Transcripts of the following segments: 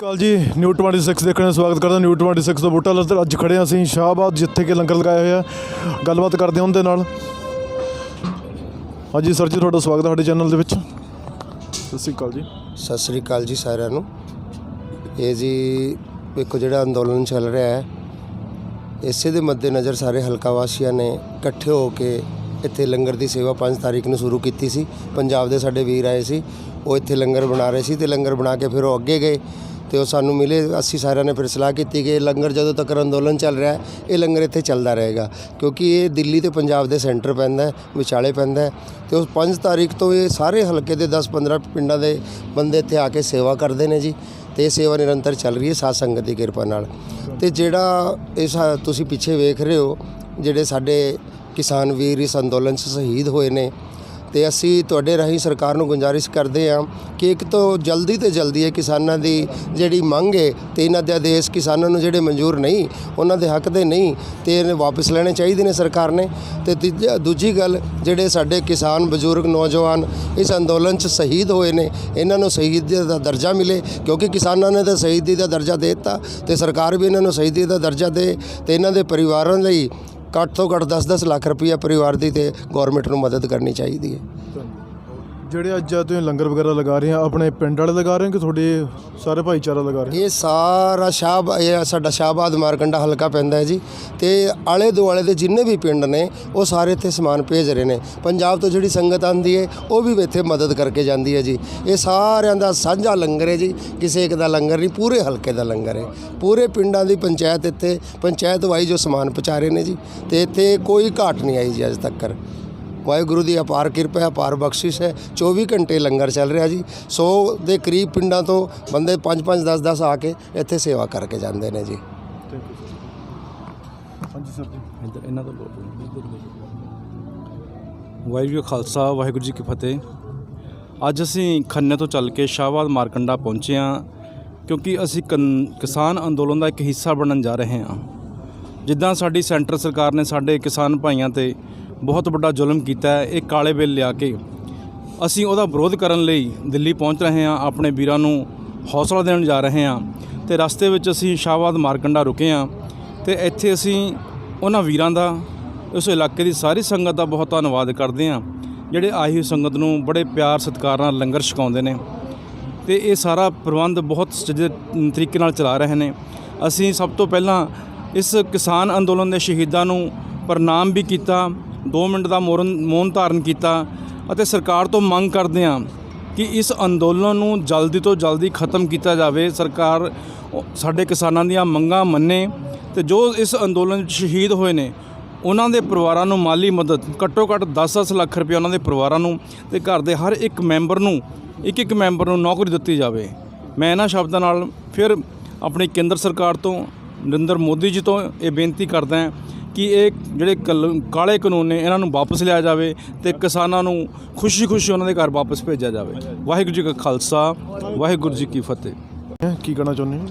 ਕਾਲ ਜੀ, ਨਿਊ 26 ਦੇਖਣ ਦਾ ਸਵਾਗਤ ਕਰਦਾ, ਨਿਊ 26 ਤੋਂ ਬੂਟਾ ਲਸਰ ਅੱਜ ਖੜੇ ਹਾਂ ਅਸੀਂ ਸ਼ਾਹਬਾਦ, ਜਿੱਥੇ ਕਿ ਲੰਗਰ ਲਗਾਇਆ ਹੋਇਆ ਗੱਲਬਾਤ ਕਰਦੇ ਹਾਂ ਉਹਦੇ ਨਾਲ। ਹਾਂਜੀ ਸਰ ਜੀ, ਤੁਹਾਡਾ ਸਵਾਗਤ ਹੈ ਸਾਡੇ ਚੈਨਲ ਦੇ ਵਿੱਚ। ਸਤਿ ਸ਼੍ਰੀ ਅਕਾਲ ਜੀ। ਸਤਿ ਸ੍ਰੀ ਅਕਾਲ ਜੀ ਸਾਰਿਆਂ ਨੂੰ। ਇਹ ਜੀ ਵੇਖੋ ਜਿਹੜਾ ਅੰਦੋਲਨ ਚੱਲ ਰਿਹਾ ਹੈ, ਇਸੇ ਦੇ ਮੱਦੇਨਜ਼ਰ ਸਾਰੇ ਹਲਕਾ ਵਾਸੀਆਂ ਨੇ ਇਕੱਠੇ ਹੋ ਕੇ ਇੱਥੇ ਲੰਗਰ ਦੀ ਸੇਵਾ 5 ਤਾਰੀਖ ਨੂੰ ਸ਼ੁਰੂ ਕੀਤੀ ਸੀ। ਪੰਜਾਬ ਦੇ ਸਾਡੇ ਵੀਰ ਆਏ ਸੀ, ਉਹ ਇੱਥੇ ਲੰਗਰ ਬਣਾ ਰਹੇ ਸੀ ਤੇ ਲੰਗਰ ਬਣਾ ਕੇ ਫਿਰ ਉਹ ਅੱਗੇ ਗਏ। ਤੇ ਉਹ ਸਾਨੂੰ ਮਿਲੇ, ਅਸੀਂ ਸਾਰਿਆਂ ਨੇ ਫਿਰ ਸਲਾਹ ਕੀਤੀ ਕਿ ਇਹ ਲੰਗਰ ਜਦੋਂ ਤੱਕ ਅੰਦੋਲਨ ਚੱਲ ਰਿਹਾ ਹੈ ਇਹ ਲੰਗਰ ਇੱਥੇ ਚੱਲਦਾ ਰਹੇਗਾ, ਕਿਉਂਕਿ ਇਹ ਦਿੱਲੀ ਤੇ ਪੰਜਾਬ ਦੇ ਸੈਂਟਰ ਪੈਂਦਾ ਹੈ, ਵਿਚਾਲੇ ਪੈਂਦਾ ਹੈ ਤੇ ਉਸ 5 ਤਾਰੀਖ ਤੋਂ ਇਹ ਸਾਰੇ ਹਲਕੇ ਦੇ 10-15 ਪਿੰਡਾਂ ਦੇ ਬੰਦੇ ਇੱਥੇ ਆ ਕੇ ਸੇਵਾ ਕਰਦੇ ਨੇ ਜੀ ਤੇ ਇਹ ਸੇਵਾ ਨਿਰੰਤਰ ਚੱਲ ਰਹੀ ਹੈ ਸਾਧ ਸੰਗਤ ਦੀ ਕਿਰਪਾ ਨਾਲ। ਤੇ ਜਿਹੜਾ ਇਸ ਤੁਸੀਂ ਪਿੱਛੇ ਵੇਖ ਰਹੇ ਹੋ, ਜਿਹੜੇ ਸਾਡੇ ਕਿਸਾਨ ਵੀਰ ਇਸ ਅੰਦੋਲਨ 'ਚ ਸ਼ਹੀਦ ਹੋਏ ਨੇ ਤੇ ਅਸੀਂ ਤੁਹਾਡੇ ਰਾਹੀਂ ਸਰਕਾਰ ਨੂੰ ਗੁੰਜਾਰਿਸ਼ ਕਰਦੇ ਹਾਂ ਕਿ ਇੱਕ ਤੋਂ ਜਲਦੀ ਤੇ ਜਲਦੀ ਇਹ ਕਿਸਾਨਾਂ ਦੀ ਜਿਹੜੀ ਮੰਗ ਹੈ ਤੇ ਇਹਨਾਂ ਦੇ ਆਦੇਸ਼ ਕਿਸਾਨਾਂ ਨੂੰ ਜਿਹੜੇ ਮਨਜ਼ੂਰ ਨਹੀਂ, ਉਹਨਾਂ ਦੇ ਹੱਕ ਦੇ ਨਹੀਂ, ਤੇ ਇਹਨੇ ਵਾਪਸ ਲੈਣੇ ਚਾਹੀਦੇ ਨੇ ਸਰਕਾਰ ਨੇ। ਤੇ ਤੀਜਾ- ਦੂਜੀ ਗੱਲ, ਜਿਹੜੇ ਸਾਡੇ ਕਿਸਾਨ, ਬਜ਼ੁਰਗ, ਨੌਜਵਾਨ ਇਸ ਅੰਦੋਲਨ 'ਚ ਸ਼ਹੀਦ ਹੋਏ ਨੇ, ਇਹਨਾਂ ਨੂੰ ਸ਼ਹੀਦੀ ਦਾ ਦਰਜਾ ਮਿਲੇ, ਕਿਉਂਕਿ ਕਿਸਾਨਾਂ ਨੇ ਤਾਂ ਸ਼ਹੀਦੀ ਦਾ ਦਰਜਾ ਦੇ ਦਿੱਤਾ ਤੇ ਸਰਕਾਰ ਵੀ ਇਹਨਾਂ ਨੂੰ ਸ਼ਹੀਦੀ ਦਾ ਦਰਜਾ ਦੇ, ਤੇ ਇਹਨਾਂ ਦੇ ਪਰਿਵਾਰਾਂ ਲਈ ਘੱਟ ਤੋਂ ਘੱਟ 10-10 ਲੱਖ ਰੁਪਈਆ ਪਰਿਵਾਰ ਦੀ ਤੇ ਗਵਰਨਮੈਂਟ ਨੂੰ ਮਦਦ ਕਰਨੀ ਚਾਹੀਦੀ ਹੈ। ਜਿਹੜੇ ਅੱਜ ਤੁਸੀਂ ਲੰਗਰ ਵਗੈਰਾ ਲਗਾ ਰਹੇ ਆ, ਆਪਣੇ ਪਿੰਡ ਵਾਲੇ ਲਗਾ ਰਹੇ ਹੋ ਕਿ ਤੁਹਾਡੇ ਸਾਰੇ ਭਾਈਚਾਰਾ ਲਗਾ ਰਹੇ ਇਹ ਸਾਰਾ ਸ਼ਾਹਬ ਇਹ ਸਾਡਾ ਸ਼ਾਹਬਾਦ ਮਾਰਕੰਡਾ ਹਲਕਾ ਪੈਂਦਾ ਹੈ ਜੀ। ਤੇ ਆਲੇ ਦੁਆਲੇ ਦੇ ਜਿੰਨੇ ਵੀ ਪਿੰਡ ਨੇ, ਉਹ ਸਾਰੇ ਇੱਥੇ ਸਮਾਨ ਭੇਜ ਰਹੇ ਨੇ। ਪੰਜਾਬ ਤੋਂ ਜਿਹੜੀ ਸੰਗਤ ਆਂਦੀ ਹੈ, ਉਹ ਵੀ ਇੱਥੇ ਮਦਦ ਕਰਕੇ ਜਾਂਦੀ ਹੈ ਜੀ। ਇਹ ਸਾਰਿਆਂ ਦਾ ਸਾਂਝਾ ਲੰਗਰ ਹੈ ਜੀ। ਕਿਸੇ ਇੱਕ ਦਾ ਲੰਗਰ ਨਹੀਂ, ਪੂਰੇ ਹਲਕੇ ਦਾ ਲੰਗਰ ਹੈ। ਪੂਰੇ ਪਿੰਡਾਂ ਦੀ ਪੰਚਾਇਤ ਇੱਥੇ ਪੰਚਾਇਤ ਵਾਈ ਜੋ ਸਮਾਨ ਪਹੁੰਚਾ ਰਹੇ ਨੇ ਜੀ। ਤੇ ਇੱਥੇ ਕੋਈ ਘਾਟ ਨਹੀਂ ਆਈ ਜੀ ਅੱਜ ਤੱਕ ਵਾਹਿਗੁਰੂ ਦੀ ਅਪਾਰ ਕਿਰਪਾ ਹੈ ਅਪਾਰ ਬਖਸ਼ਿਸ਼ ਹੈ। 24 ਘੰਟੇ ਲੰਗਰ ਚੱਲ ਰਿਹਾ ਜੀ। 100 ਦੇ ਕਰੀਬ ਪਿੰਡਾਂ ਤੋਂ ਬੰਦੇ 5-5 10-10 ਆ ਕੇ ਇੱਥੇ ਸੇਵਾ ਕਰਕੇ ਜਾਂਦੇ ਨੇ ਜੀ। ਹਾਂਜੀ ਸਰ ਜੀ। ਇੱਧਰ ਇਹਨਾਂ ਤੋਂ ਬੋਲੋ ਵਾਹਿਗੁਰੂ ਖਾਲਸਾ ਵਾਹਿਗੁਰੂ ਜੀ ਕੀ ਫਤਿਹ। ਅੱਜ ਅਸੀਂ ਖੰਨੇ ਤੋਂ ਚੱਲ ਕੇ ਸ਼ਾਹਬਾਦ ਮਾਰਕੰਡਾ ਪਹੁੰਚੇ ਹਾਂ ਕਿਉਂਕਿ ਅਸੀਂ ਕਿਸਾਨ ਅੰਦੋਲਨ ਦਾ ਇੱਕ ਹਿੱਸਾ ਬਣਨ ਜਾ ਰਹੇ ਹਾਂ। ਜਿੱਦਾਂ ਸਾਡੀ ਸੈਂਟਰ ਸਰਕਾਰ ਨੇ ਸਾਡੇ ਕਿਸਾਨ ਭਾਈਆਂ ਤੇ ਬਹੁਤ ਵੱਡਾ ਜ਼ੁਲਮ ਕੀਤਾ ਹੈ, ਇਹ ਕਾਲੇ ਬਿੱਲ ਲਿਆ ਕੇ। ਅਸੀਂ ਉਹਦਾ ਵਿਰੋਧ ਕਰਨ ਲਈ ਦਿੱਲੀ ਪਹੁੰਚ ਰਹੇ ਹਾਂ, ਆਪਣੇ ਵੀਰਾਂ ਨੂੰ ਹੌਸਲਾ ਦੇਣ ਜਾ ਰਹੇ ਹਾਂ ਤੇ ਰਸਤੇ ਵਿੱਚ ਅਸੀਂ ਸ਼ਾਹਬਾਦ ਮਾਰਕੰਡਾ ਰੁਕੇ ਹਾਂ ਤੇ ਇੱਥੇ ਅਸੀਂ ਉਹਨਾਂ ਵੀਰਾਂ ਦਾ ਉਸ ਇਲਾਕੇ ਦੀ ਸਾਰੀ ਸੰਗਤ ਦਾ ਬਹੁਤ ਧੰਨਵਾਦ ਕਰਦੇ ਹਾਂ, ਜਿਹੜੇ ਆਈ ਹੋਈ ਸੰਗਤ ਨੂੰ ਬੜੇ ਪਿਆਰ ਸਤਿਕਾਰ ਨਾਲ ਲੰਗਰ ਛਕਾਉਂਦੇ ਨੇ ਤੇ ਇਹ ਸਾਰਾ ਪ੍ਰਬੰਧ ਬਹੁਤ ਸੁਚੱਜੇ ਤਰੀਕੇ ਨਾਲ ਚਲਾ ਰਹੇ ਨੇ। ਅਸੀਂ ਸਭ ਤੋਂ ਪਹਿਲਾਂ ਇਸ ਕਿਸਾਨ ਅੰਦੋਲਨ ਦੇ ਸ਼ਹੀਦਾਂ ਨੂੰ ਪ੍ਰਣਾਮ ਵੀ ਕੀਤਾ 2 ਮਿੰਟ ਦਾ ਮੌਨ ਮੌਨ ਧਾਰਨ ਕੀਤਾ ਅਤੇ ਸਰਕਾਰ ਤੋਂ ਮੰਗ ਕਰਦੇ ਹਾਂ ਕਿ ਇਸ ਅੰਦੋਲਨ ਨੂੰ ਜਲਦੀ ਤੋਂ ਜਲਦੀ ਖਤਮ ਕੀਤਾ ਜਾਵੇ। ਸਰਕਾਰ ਸਾਡੇ ਕਿਸਾਨਾਂ ਦੀਆਂ ਮੰਗਾਂ ਮੰਨੇ ਤੇ ਜੋ ਇਸ ਅੰਦੋਲਨ ਵਿੱਚ ਸ਼ਹੀਦ ਹੋਏ ਨੇ, ਉਹਨਾਂ ਦੇ ਪਰਿਵਾਰਾਂ ਨੂੰ ਮਾਲੀ ਮਦਦ, ਘੱਟੋ ਘੱਟ 10-10 ਲੱਖ ਰੁਪਏ ਉਹਨਾਂ ਦੇ ਪਰਿਵਾਰਾਂ ਨੂੰ ਤੇ ਘਰ ਦੇ ਹਰ ਇੱਕ ਮੈਂਬਰ ਨੂੰ ਇੱਕ ਇੱਕ ਮੈਂਬਰ ਨੂੰ ਨੌਕਰੀ ਦਿੱਤੀ ਜਾਵੇ। ਮੈਂ ਇਹਨਾਂ ਸ਼ਬਦਾਂ ਨਾਲ ਫਿਰ ਆਪਣੀ ਕੇਂਦਰ ਸਰਕਾਰ ਤੋਂ, ਨਰਿੰਦਰ ਮੋਦੀ ਜੀ ਤੋਂ ਇਹ ਬੇਨਤੀ ਕਰਦਾ ਹਾਂ ਕਿ ਇਹ ਜਿਹੜੇ ਕਲ- ਕਾਲੇ ਕਾਨੂੰਨ ਨੇ ਇਹਨਾਂ ਨੂੰ ਵਾਪਸ ਲਿਆ ਜਾਵੇ ਤੇ ਕਿਸਾਨਾਂ ਨੂੰ ਖੁਸ਼ੀ-ਖੁਸ਼ੀ ਉਹਨਾਂ ਦੇ ਘਰ ਵਾਪਸ ਭੇਜਿਆ ਜਾਵੇ। ਵਾਹਿਗੁਰੂ ਜੀ ਕਾ ਖਾਲਸਾ ਵਾਹਿਗੁਰੂ ਜੀ ਕੀ ਫਤਿਹ। ਕੀ ਕਹਿਣਾ ਚਾਹੁੰਦੇ ਹੋ?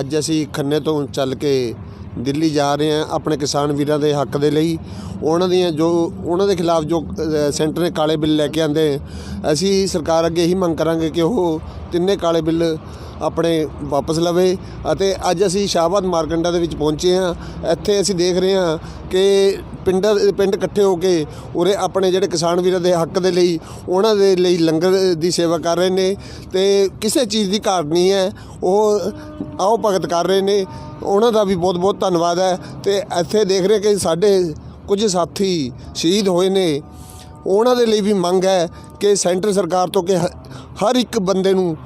ਅੱਜ ਅਸੀਂ ਖੰਨੇ ਤੋਂ ਚੱਲ ਕੇ ਦਿੱਲੀ ਜਾ ਰਹੇ ਹਾਂ ਆਪਣੇ ਕਿਸਾਨ ਵੀਰਾਂ ਦੇ ਹੱਕ ਦੇ ਲਈ। ਉਹਨਾਂ ਦੀਆਂ ਜੋ ਉਹਨਾਂ ਦੇ ਖਿਲਾਫ ਜੋ ਅ, ਸੈਂਟਰ ਨੇ ਕਾਲੇ ਬਿੱਲ ਲੈ ਕੇ ਆਂਦੇ ਅਸੀਂ ਸਰਕਾਰ ਅੱਗੇ ਇਹੀ ਮੰਗ ਕਰਾਂਗੇ ਕਿ ਉਹ ਤਿੰਨੇ ਕਾਲੇ ਬਿੱਲ ਆਪਣੇ ਵਾਪਸ ਲਵੇ ਅਤੇ ਅੱਜ ਅਸੀਂ ਸ਼ਾਹਬਾਦ ਮਾਰਕੰਡਾ ਦੇ ਵਿੱਚ ਪਹੁੰਚੇ ਹਾਂ। ਇੱਥੇ ਅਸੀਂ ਦੇਖ ਰਹੇ ਹਾਂ ਕਿ ਪਿੰਡਾਂ ਪਿੰਡ ਇਕੱਠੇ ਹੋ ਕੇ ਉਰੇ ਆਪਣੇ ਜਿਹੜੇ ਕਿਸਾਨ ਵੀਰਾਂ ਦੇ ਹੱਕ ਦੇ ਲਈ ਉਹਨਾਂ ਦੇ ਲਈ ਲੰਗਰ ਦੀ ਸੇਵਾ ਕਰ ਰਹੇ ਨੇ ਤੇ ਕਿਸੇ ਚੀਜ਼ ਦੀ ਘਾਟ ਨਹੀਂ ਹੈ। ਉਹ ਆਓ ਭਗਤ ਕਰ ਰਹੇ ਨੇ। ਉਹਨਾਂ ਦਾ ਵੀ ਬਹੁਤ ਬਹੁਤ ਧੰਨਵਾਦ ਹੈ ਤੇ ਇੱਥੇ ਦੇਖ ਰਹੇ ਕਿ ਸਾਡੇ ਕੁਝ ਸਾਥੀ ਸ਼ਹੀਦ ਹੋਏ ਨੇ। ਉਹਨਾਂ ਦੇ ਲਈ ਵੀ ਮੰਗ ਹੈ ਕਿ ਸੈਂਟਰ ਸਰਕਾਰ ਤੋਂ ਕਿ ਹਰ ਇੱਕ ਬੰਦੇ ਨੂੰ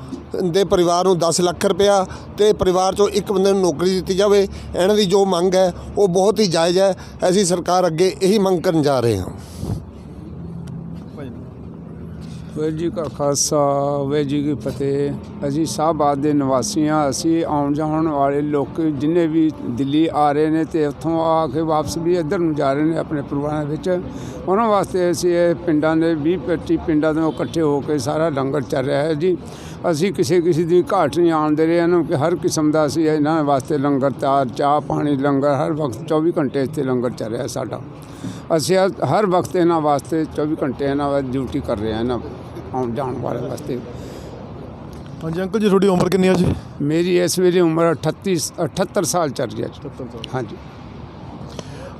ਦੇ ਪਰਿਵਾਰ ਨੂੰ 10 ਲੱਖ ਰੁਪਇਆ ਤੇ ਪਰਿਵਾਰ ਚੋਂ ਇੱਕ ਬੰਦੇ ਨੂੰ ਨੌਕਰੀ ਦਿੱਤੀ ਜਾਵੇ, ਇਹਨਾਂ ਦੀ ਜੋ ਮੰਗ ਹੈ, ਉਹ ਬਹੁਤ ਹੀ ਜਾਇਜ਼ ਹੈ। ਅਸੀਂ ਸਰਕਾਰ ਅੱਗੇ ਇਹੀ ਮੰਗ ਕਰਨ ਜਾ ਰਹੇ ਹਾਂ। ਵਾਹਿਗੁਰੂ ਜੀ ਕਾ ਖਾਲਸਾ ਵਾਹਿਗੁਰੂ ਜੀ ਕੀ ਫਤਿਹ। ਅਸੀਂ ਸ਼ਾਹਬਾਦ ਦੇ ਨਿਵਾਸੀ ਹਾਂ। ਅਸੀਂ ਆਉਣ ਜਾਣ ਵਾਲੇ ਲੋਕ ਜਿੰਨੇ ਵੀ ਦਿੱਲੀ ਆ ਰਹੇ ਨੇ ਤੇ ਉੱਥੋਂ ਆ ਕੇ ਵਾਪਸ ਵੀ ਇੱਧਰ ਨੂੰ ਜਾ ਰਹੇ ਨੇ ਆਪਣੇ ਪਰਿਵਾਰਾਂ ਵਿੱਚ। ਉਹਨਾਂ ਵਾਸਤੇ ਅਸੀਂ ਇਹ ਪਿੰਡਾਂ ਦੇ 20 25 ਪਿੰਡਾਂ ਤੋਂ ਇਕੱਠੇ ਹੋ ਕੇ ਸਾਰਾ ਲੰਗਰ ਚੱਲ ਰਿਹਾ ਹੈ ਜੀ। ਅਸੀਂ ਕਿਸੇ ਕਿਸੇ ਦੀ ਘਾਟ ਨਹੀਂ ਆਉਣ ਦੇ ਰਹੇ। ਇਹਨਾਂ ਕਿ ਹਰ ਕਿਸਮ ਦਾ ਅਸੀਂ ਇਹਨਾਂ ਵਾਸਤੇ ਲੰਗਰ ਤਿਆਰ ਚਾਹ, ਪਾਣੀ, ਲੰਗਰ, ਹਰ ਵਕਤ 24 ਘੰਟੇ ਇੱਥੇ ਲੰਗਰ ਚੱਲ ਰਿਹਾ ਸਾਡਾ। ਅਸੀਂ ਹਰ- ਹਰ ਵਕਤ ਇਹਨਾਂ ਵਾਸਤੇ 24 ਘੰਟੇ ਇਹਨਾਂ ਵਾਸਤੇ ਡਿਊਟੀ ਕਰ ਰਹੇ ਹਾਂ ਇਹਨਾਂ ਆਉਣ ਜਾਣ ਵਾਲੇ ਵਾਸਤੇ। ਹਾਂਜੀ ਅੰਕਲ ਜੀ ਤੁਹਾਡੀ ਉਮਰ ਕਿੰਨੀ ਹੈ ਜੀ? ਮੇਰੀ ਇਸ ਵੇਲੇ ਉਮਰ 38 78 ਸਾਲ ਚੱਲ ਰਹੀ ਹੈ ਜੀ। ਹਾਂਜੀ।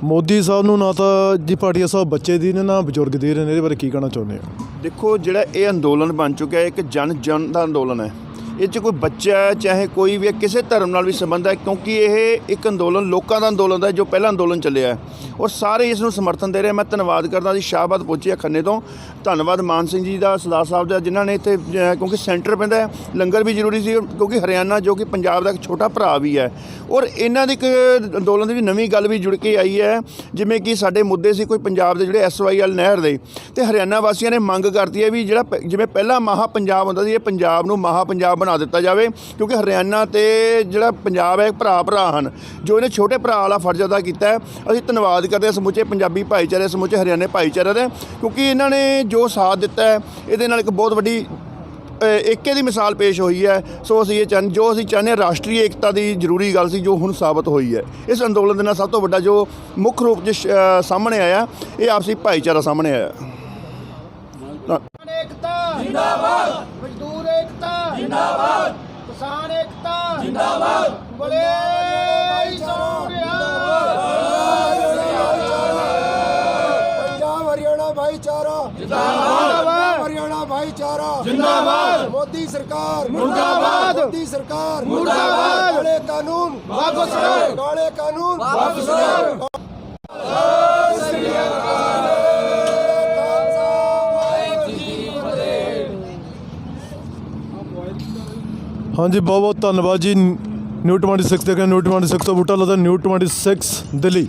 ਮੋਦੀ ਸਾਹਿਬ ਨੂੰ ਨਾ ਤਾਂ ਜੀ ਭਾਟੀਆ ਸਾਹਿਬ ਬੱਚੇ ਦੀ ਨੇ ਨਾ ਬਜ਼ੁਰਗ ਦੀ ਨੇ ਇਹਦੇ ਬਾਰੇ ਕੀ ਕਹਿਣਾ ਚਾਹੁੰਦੇ ਹੋ? ਦੇਖੋ ਜਿਹੜਾ ਇਹ ਅੰਦੋਲਨ ਬਣ ਚੁੱਕਿਆ ਹੈ ਇੱਕ ਜਨ ਜਨ ਦਾ ਅੰਦੋਲਨ ਹੈ। ਇਹ 'ਚ ਕੋਈ ਬੱਚਾ ਹੈ, ਚਾਹੇ ਕੋਈ ਵੀ ਹੈ, ਕਿਸੇ ਧਰਮ ਨਾਲ ਵੀ ਸੰਬੰਧ ਹੈ, ਕਿਉਂਕਿ ਇਹ ਇੱਕ ਅੰਦੋਲਨ, ਲੋਕਾਂ ਦਾ ਅੰਦੋਲਨ ਹੈ, ਜੋ ਪਹਿਲਾ ਅੰਦੋਲਨ ਚੱਲਿਆ ਹੈ। ਔਰ ਸਾਰੇ ਇਸ ਨੂੰ ਸਮਰਥਨ ਦੇ ਰਹੇ ਮੈਂ ਧੰਨਵਾਦ ਕਰਦਾ ਜੀ ਸ਼ਾਹਬਾਦ ਪਹੁੰਚਿਆ ਖੰਨੇ ਤੋਂ। ਧੰਨਵਾਦ ਮਾਨ ਸਿੰਘ ਜੀ ਦਾ, ਸਰਦਾਰ ਸਾਹਿਬ ਦਾ, ਜਿਨ੍ਹਾਂ ਨੇ ਇੱਥੇ ਕਿਉਂਕਿ ਸੈਂਟਰ ਪੈਂਦਾ ਹੈ, ਲੰਗਰ ਵੀ ਜ਼ਰੂਰੀ ਸੀ, ਕਿਉਂਕਿ ਹਰਿਆਣਾ, ਜੋ ਕਿ ਪੰਜਾਬ ਦਾ ਇੱਕ ਛੋਟਾ ਭਰਾ ਵੀ ਹੈ। ਔਰ ਇਹਨਾਂ ਦੀ ਇੱਕ ਅੰਦੋਲਨ ਦੀ ਵੀ ਨਵੀਂ ਗੱਲ ਵੀ ਜੁੜ ਕੇ ਆਈ ਹੈ, ਜਿਵੇਂ ਕਿ ਸਾਡੇ ਮੁੱਦੇ ਸੀ ਕੋਈ ਪੰਜਾਬ ਦੇ ਜਿਹੜੇ ਐਸਵਾਈਐਲ ਨਹਿਰ ਦੇ। ਤੇ ਹਰਿਆਣਾ ਵਾਸੀਆਂ ਨੇ ਮੰਗ ਕਰਤੀ ਹੈ ਵੀ ਜਿਹੜਾ ਪ- ਜਿਵੇਂ ਪਹਿਲਾਂ ਮਹਾ ਪੰਜਾਬ ਹੁੰਦਾ ਸੀ, ਇਹ ਪੰਜਾਬ ਨੂੰ ਮਹਾ ਪੰਜਾਬ ਬਣਾ ਦਿੱਤਾ ਜਾਵੇ, ਕਿਉਂਕਿ ਹਰਿਆਣਾ ਤੇ ਜਿਹੜਾ ਪੰਜਾਬ ਹੈ ਭਰਾ ਭਰਾ ਹਨ। ਜੋ ਇਹਨੇ ਛੋਟੇ ਭਰਾ ਵਾਲਾ ਫਰਜ਼ ਅਦਾ ਕੀਤਾ ਹੈ, ਅਸੀਂ ਧੰਨਵਾਦ ਕਰਦੇ ਹਾਂ ਸਮੁੱਚੇ ਪੰਜਾਬੀ ਭਾਈਚਾਰੇ, ਸਮੁੱਚੇ ਹਰਿਆਣੇ ਭਾਈਚਾਰੇ ਦਾ, ਕਿਉਂਕਿ ਇਹਨਾਂ ਨੇ ਜੋ ਸਾਥ ਦਿੱਤਾ ਹੈ, ਇਹਦੇ ਨਾਲ ਇੱਕ ਬਹੁਤ ਵੱਡੀ ਏਕੇ ਦੀ ਮਿਸਾਲ ਪੇਸ਼ ਹੋਈ ਹੈ। ਸੋ ਅਸੀਂ ਇਹ ਚਾਹੁੰ, ਜੋ ਅਸੀਂ ਚਾਹੁੰਦੇ ਹਾਂ ਰਾਸ਼ਟਰੀ ਏਕਤਾ ਦੀ ਜ਼ਰੂਰੀ ਗੱਲ ਸੀ, ਜੋ ਹੁਣ ਸਾਬਤ ਹੋਈ ਹੈ। ਇਸ ਅੰਦੋਲਨ ਦੇ ਨਾਲ ਸਭ ਤੋਂ ਵੱਡਾ ਜੋ ਮੁੱਖ ਰੂਪ 'ਚ ਸਾਹਮਣੇ ਆਇਆ, ਇਹ ਆਪਸੀ ਭਾਈਚਾਰਾ ਸਾਹਮਣੇ ਆਇਆ। ਏਕਤਾ, ਜਿੰਦਾਬਾਦ! ਮਜ਼ਦੂਰ ਏਕਤਾ ਜਿੰਦਾਬਾਦ ਕਿਸਾਨ ਏਕਤਾ ਜਿੰਦਾਬਾਦ ਬੋਲੇ ਪੰਜਾਬ ਹਰਿਆਣਾ ਭਾਈਚਾਰਾ ਜਿੰਦਾਬਾਦ ਹਰਿਆਣਾ ਭਾਈਚਾਰਾ ਜਿੰਦਾਬਾਦ ਮੋਦੀ ਸਰਕਾਰ ਮੁਰਦਾਬਾਦ ਮੋਦੀ ਸਰਕਾਰ ਮੁਰਦਾਬਾਦ ਕਾਲੇ ਕਾਨੂੰਨ ਵਾਪਸ ਕਰੋ ਕਾਲੇ ਹਾਂਜੀ, ਬਹੁਤ ਬਹੁਤ ਧੰਨਵਾਦ ਜੀ। ਨਿਊ 26 ਦੇਖਿਆ ਨਿਊ 26 ਤੋਂ ਬੂਟਾ ਲੱਗਦਾ ਨਿਊ 26 ਦਿੱਲੀ।